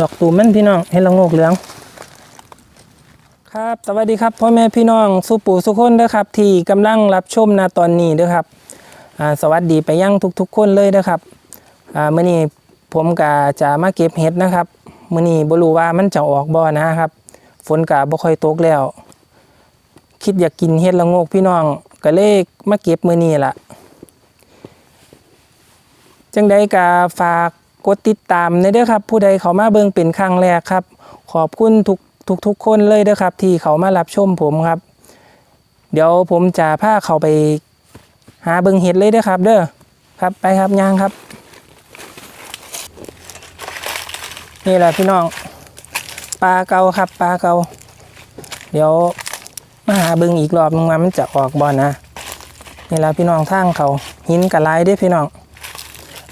ดอกตูมมันพี่น้องเห็ดละงกเหลือง ครับสวัสดีครับพ่อแม่พี่น้องสุปู่สุคนเด้อครับ ที่กำลังรับชมนะตอนนี้เด้อครับสวัสดีไปยังทุกๆ คนเลยเด้อครับอ่ามื้อนี้ผมก็จะมาเก็บเห็ดนะครับเมื้อนี้บรูว่ามันจะออกบ่อนะครับ ฝนก็บ่ค่อยตกแล้ว คิดอยากกินเห็ดละงกพี่น้องก็เลยมาเก็บเมื้อนี้ล่ะจังใดก็ฝาก กดติดตามในเด้อครับ ผู้ใดเขามาเบิ่งเป็นครั้งแรกครับ ขอบคุณทุกทุกทุกคนเลยเด้อครับ ที่เขามารับชมผมครับ เดี๋ยวผมจะพาเขาไปหาเบิ่งเห็ดเลยเด้อครับ เด้อครับไปครับย่างครับ นี่แหละพี่น้องปลาเกาครับปลาเกาเดี๋ยวมาหาเบิ่งอีกรอบนึงว่ามันจะออกบ่นะนี่แหละพี่น้องทางเขาหินกระไลเด้อพี่น้อง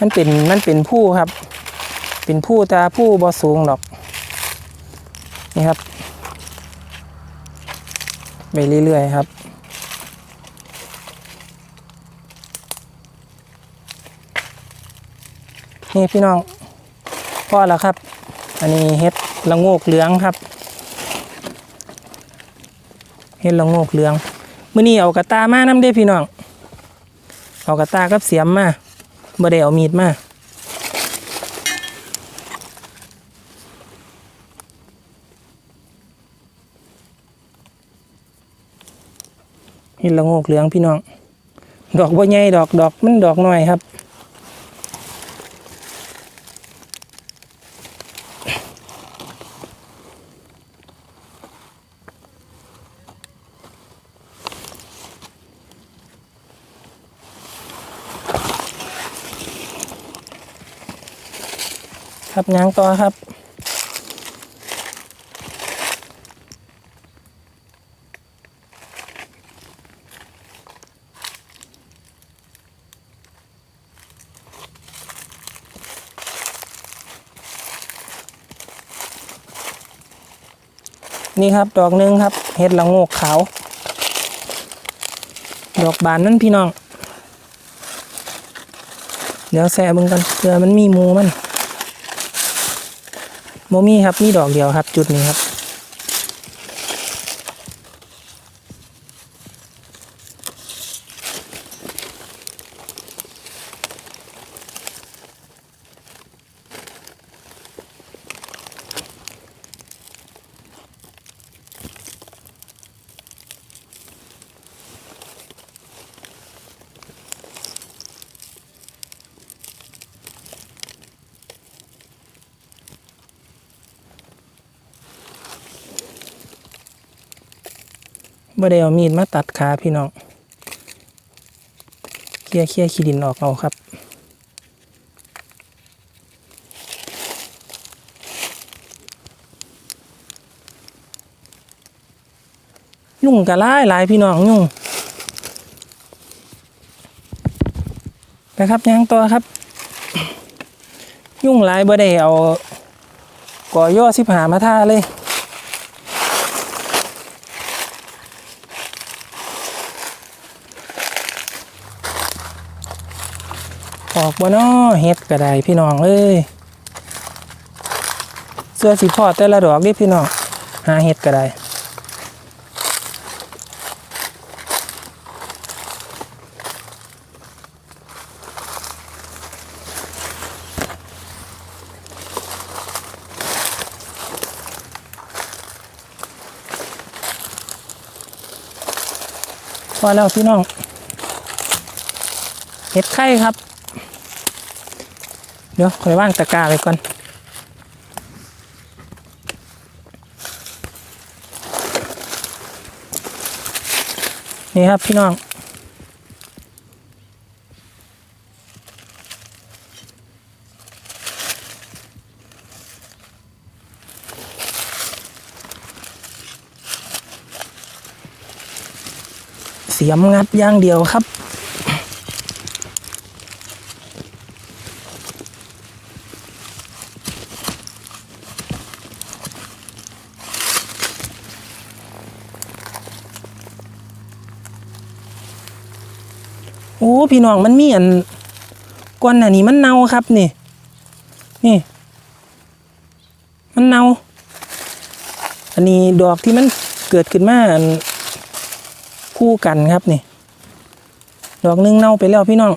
มันเป็นมันเป็นผู้ครับ เป็นผู้ต่ผู้บ่สูงดอก นี่ครับ ไปเรื่อยๆครับ นี่พี่น้องพ่อแล้วครับ อันนี้เฮ็ดละโงกเหลืองครับ เฮ็ดละโงกเหลืองมื้อนี้เอากระตามานํเด้พี่น้อง เอากระตากับเสียมมาบ่ได้เอามีดมา เห็ดละโงกเหลืองพี่น้อง ดอกบ่ใหญ่ดอกดอกมันดอกน้อยครับครับยางต่อครับ นี่ครับ ดอกหนึ่งครับเห็ดละโงกขาว ดอกบานนั่นพี่น้อง เดี๋ยวแซ่บึงกันเพื่อมันมีมูมันโมมี่ครับมีดอกเดียวครับ จุดนี้ครับ บ่ได้เอามีดมาตัดขาพี่น้องเคลียเคลียขี้ดินออกเอาครับยุ่งกะลายหลายพี่น้องยุ่งนะครับยังตัวครับ ยุ่งหลายบ่ได้เอาก่อย่อสิบหามาท่าเลย ออกบ่นอเฮ็ดก็ได้พี่น้องเอ้ยเสื้อสีพอดแต่ละดอกนี่พี่น้องหาเฮ็ดก็ได้พอแล้วพี่น้องเห็ดไข่ครับ เดี๋ยวคอยว่างตะกร้าไปก่อนนี่ครับพี่น้อง เสียมงัดย่างเดียวครับ อ้พี่น้องมันมีอันก้อนอันนี้มันเน่าครับนี่ นี่ มันเน่าอันนี้ดอกที่มันเกิดขึ้นมาอันคู่กันครับนี่ ดอกหนึงเน่าไปแล้วพี่น้อง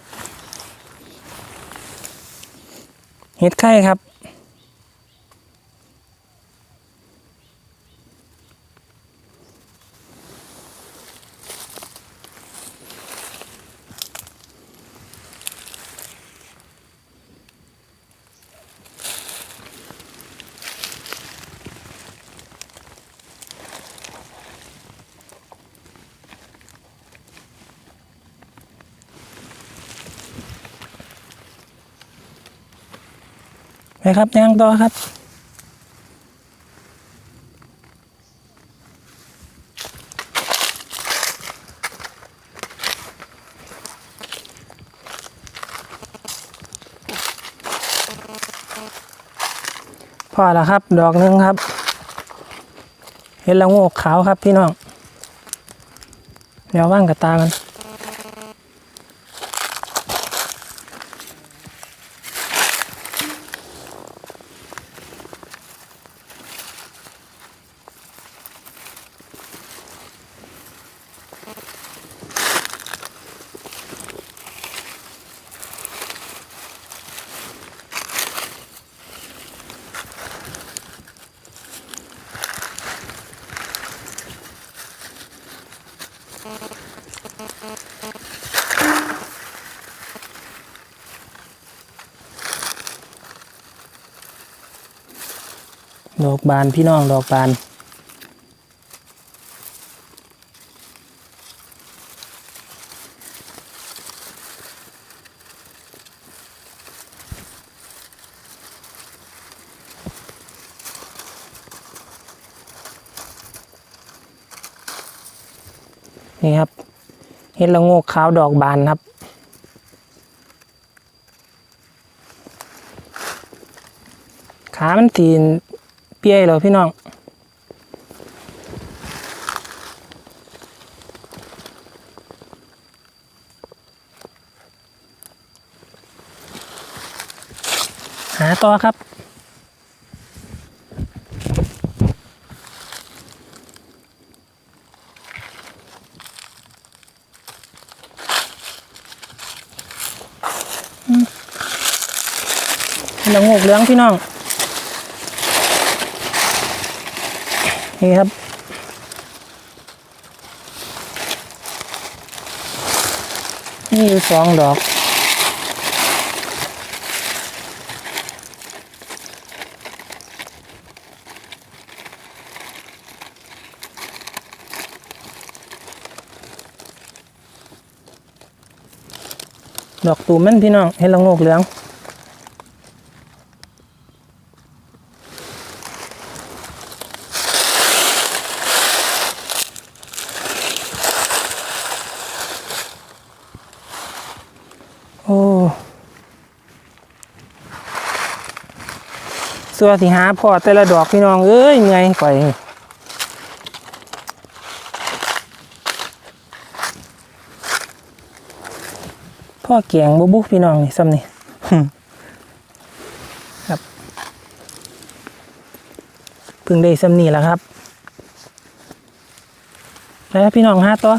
เห็ดไข่ครับ ครับย่างต่อครับพอแล้วครับ ดอกหนึ่งครับ เห็นละโงกขาวครับพี่น้อง เดี๋ยวว่างกับตามัน ดอกบานพี่น้องดอกบานนี่ครับเห็ดละโงกขาวดอกบานครับ ขามันตีน เปี้ยเหรอพี่น้องหาต่อครับละโงกเหลืองพี่น้อง นี่ครับ นี่อยู่สองดอกดอกตูมมันพี่น้องเห็นละโงกเหลือง โอ้ สัวสิหาพ่อแต่ละดอกพี่น้องเอ้ยเหนื่อยไปพ่อเกียงบุบุพี่น้องนี่ซ้ำนี่ครับเพิ่งได้ซ้ำนี่แหละครับไปครับพี่น้องหาตัว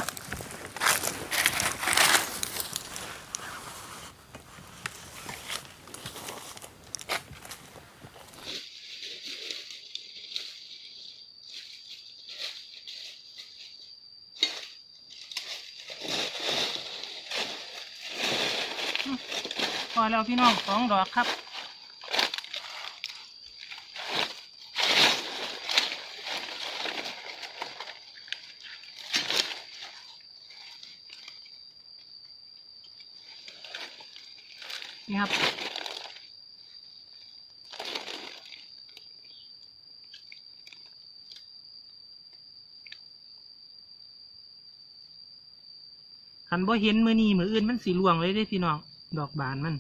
พอแล้วพี่น้ อกครับ นี่ครับคันบ่เห็นมือนีมืออื่นมันสีลวงเลยเด้พี่น้อง ดอกบานมัน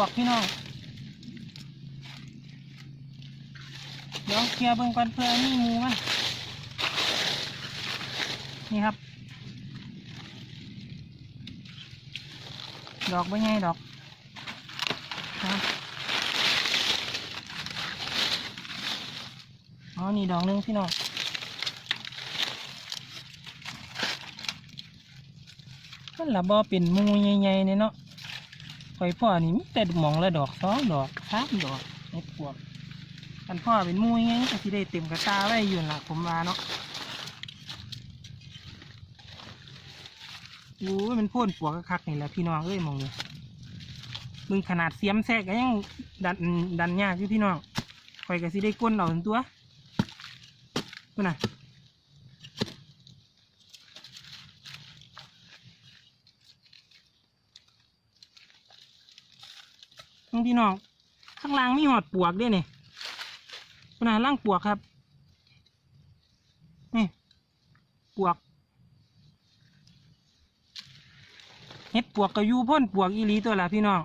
วกพี่น้อง เดี๋ยวเคลียร์เบิ่งก่อนเพื่อนี่มูมันนี่ครับ ดอกไม่ไงดอกอ๋อ นี่ดอกหนึงพี่น้องมันละบ่เป็นมูใหญ่ๆเนี่ยเนาะ ข่อยพ่อนี่มีแต่หมองละดอกสองดอกสามดอกเห็ดปวกอันพ่อเป็นมูใหญ่ก็สิได้เต็มกระตาไว้อยู่นั่นล่ะผมว่าเนาะโอ้ยมันพ่นปวกคักนี่แหละพี่น้องเอ้ยมองนี้มึงขนาดเสียมแทรกก็ยังดันดันยากอยู่พี่น้องข่อยก็สิได้ก้นเอาถึงตัวพุ่นน่ะ น้องพี่น้องข้างล่างมีหอดปวกด้วยนี่ขนาดล่างปวกครับนี่ปวกเห็ดปวกกระยูพ่นปวกอีลีตัวละพี่น้อง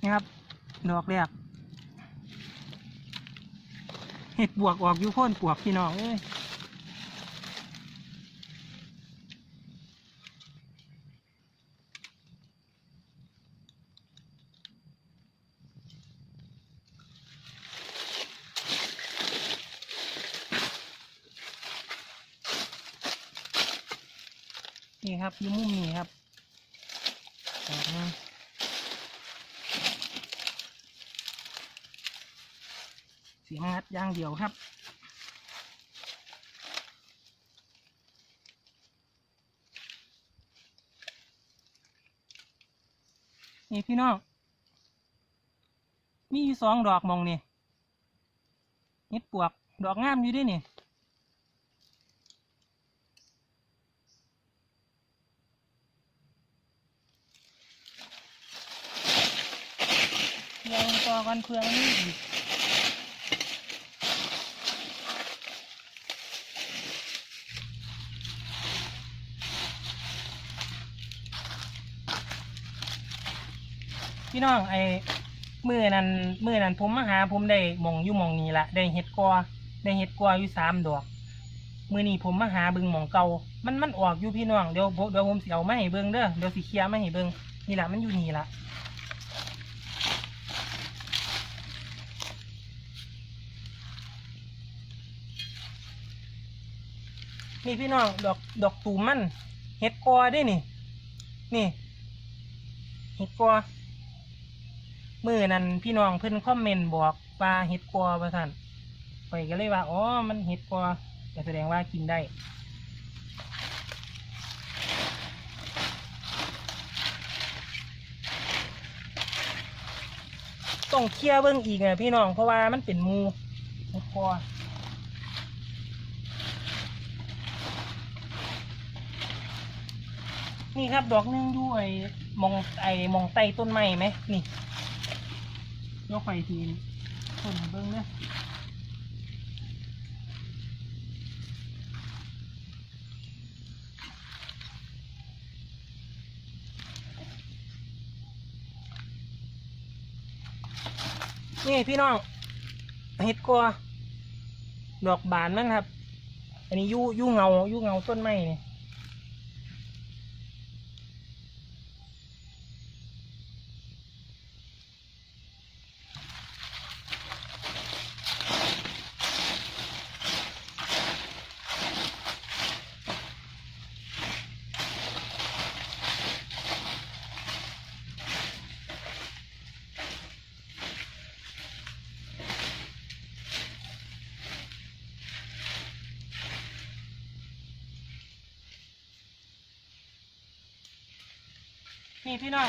นี่ครับดอกแรกเห็ดปวกออกยูพ่นปวกพี่น้องเอ้ย นี่ครับอยูมุมนี้ครับดอกหนึ่งเสียงงัดย่างเดียวครับนี่พี่น้อง มีสองดอกมองนี่เห็ดปวก ดอกงามอยู่ด้วยนี่ เดี๋ยวต่อกันเพื่อมันนี่อีพี่น้องไอ้มือนั้นมือนั้นผมมาหาผมได้มองอยู่มองนี้ละได้เห็ดกอได้เห็ดกออยู่สามดอกมือนี้ผมมาหาบิงหมองเก่ามันมันออกอยู่พี่น้องเดี๋ยวเดี๋ยวผมเสิเอามาให้เบิงเด้อเดี๋ยวสิเคลียร์มาให้เบิงนี่แหละมันอยู่นี่ละ นี่พี่น้องดอกดอกตูมมันเห็ดกอได้นี่ นี่เห็ดกอมือนั้นพี่น้องเพิ่นคอมเมนต์บอกว่าเห็ดกอประท่านไปก็เลยว่าอ๋อมันเห็ดกอก็แสดงว่ากินได้ต้องเคลียร์เบิ้งอีกนะพี่น้องเพราะว่ามันเป็นมูเห็ดกอ นี่ครับดอกนึงด้วยมองไอมองไต้ต้นไม้ไหมนี่ยกไปทีนต้นเบิ้งเนี่ยนี่พี่น้องเห็ดกัวดอกบานมันครับ อันนี้ยู่ยู่เงายู่เงาต้นไม้เนี่ย นี่พี่น้อง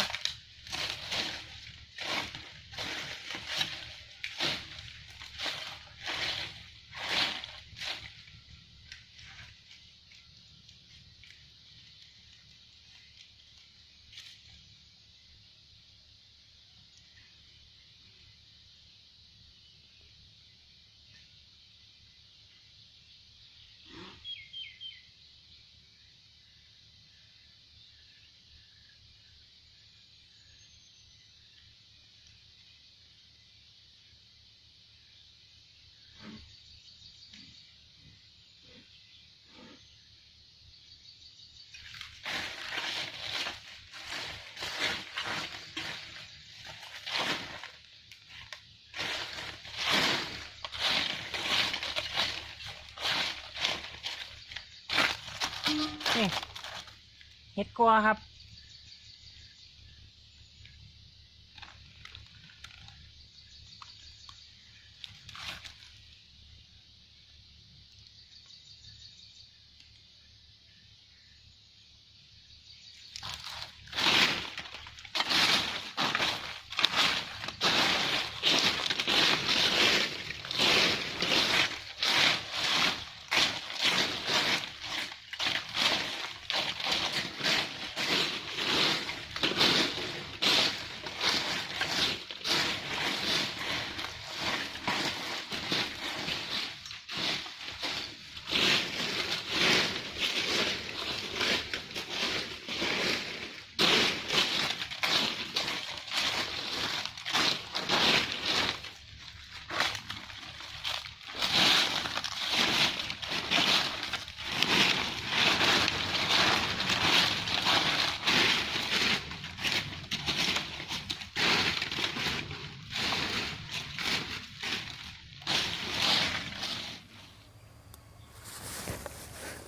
น นี่ เห็ดกัวครับ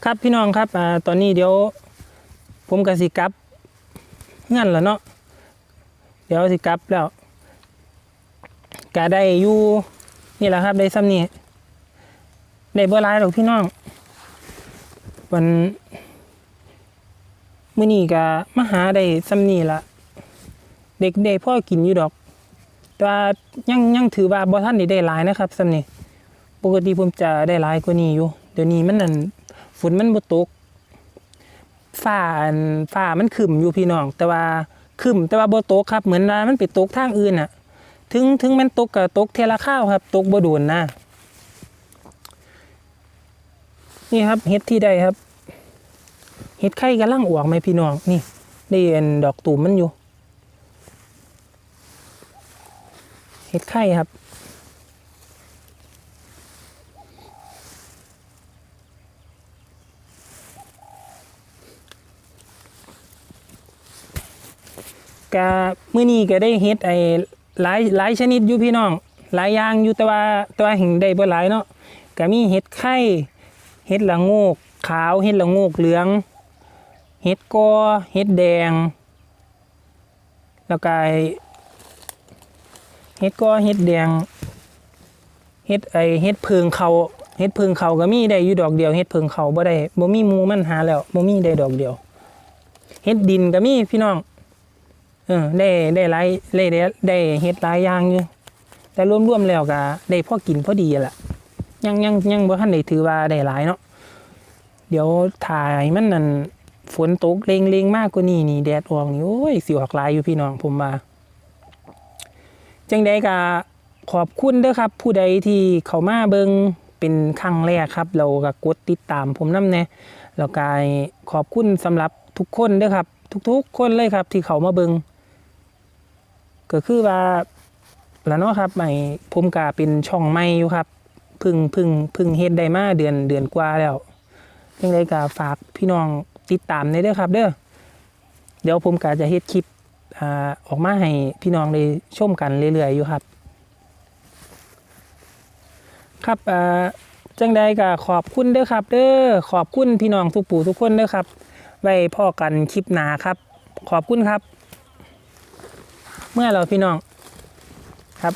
ครับพี่น้องครับอ่าตอนนี้เดี๋ยว ผมกับสิกลับเงั้นล้วเนาะเดี๋ยวสิกลับแล้วก็ได้อยู่นี่แหละครับได้ซ้ำนี่ได้เบอร์ไลน์หรอกพี่น้องวันมื้อนี้ก็มาหาได้ซ้ำนี่ละเด็กได้พ่อกินอยู่ดอก แต่ว่ายังยังถือว่าบ่ท่านได้ได้หลายนะครับซ้ำนี่ปกติผมจะได้หลายกว่านี้อยู่ เดี๋ยวนี้มันนั่น ฝนมันบ่ตกฟ้าอันฟ้ามันขึ้มอยู่พี่น้อง แต่ว่าขึ้มแต่ว่าบ่ตกครับ เหมือนว่ามันไปตกทางอื่นน่ะ ถึงถึงมันตกก็ตกเทละข้าวครับ ตกบ่โดนนะนี่ครับเฮ็ดที่ใดครับเฮ็ดไข่กำลังออกไหมพี่น้องนี่ได้เอ็นดอกตูมมันอยู่เฮ็ดไข่ครับ กะมื้อนี้ก็ได้เฮ็ดไอ้หลายหลายชนิดอยู่พี่น้อง หลายอย่างอยู่แต่ว่าต่ว่าแห่งได้บ่หลายเนาะก็มีเห็ดไข่เห็ดละโงกขาวเห็ดละโงกเหลือง เห็ดกอเห็ดแดง แล้วก็เห็ดกอเห็ดแดงเห็ดไอเห็ดเพิงเขาเห็ดเพิงเขาก็มีได้อยู่ดอกเดียวเห็ดเพิงเขาบ่ได้บ่มีมูมันหาแล้วบ่มีได้ดอกเดียวเห็ดดินก็มีพี่น้อง เออได้ได้หลายได้ได้ได้เฮ็ดหลายอย่างอยู่แต่รวมๆแล้วก็ได้พอกินพอดีอะล่ะยังยังยังบ่ทันได้ถือว่าได้หลายเนาะเดี๋ยวถ่ายมันนั่นฝนตกเลงเลงๆมากกว่านี้นี่แดดออกนี่โอ้ยสิออกลายอยู่พี่น้องผมว่าจังใดก็ขอบคุณเด้อครับ ผู้ใดที่เข้ามาเบิงเป็นครั้งแรกครับ เราก็กดติดตามผมนำแน่แล้วก็ขอบคุณสำหรับทุกคนเด้อครับ ทุกๆ คนเลยครับที่เขามาเบิง ก็คือว่าแล้วเนาะครับใหม่ผมกาเป็นช่องใหม่อยู่ครับพึ่งพึ่งพึ่งเฮ็ดได้มาเดือนเดือนกว่าแล้วยังไงก็ฝากพี่น้องติดตามในเด้อครับ เด้อเดี๋ยวผมกาจะเฮ็ดคลิปอออกมาให้พี่น้องได้ชมกันเรื่อยๆอยู่ครับ ครับอ่าจังใดก็ขอบคุณเด้อครับ เด้อขอบคุณพี่น้องทุกปู่ทุกคนเด้อครับ ไว้พ่อกันคลิปหนาครับ ขอบคุณครับ เมื่อเราพี่น้องครับ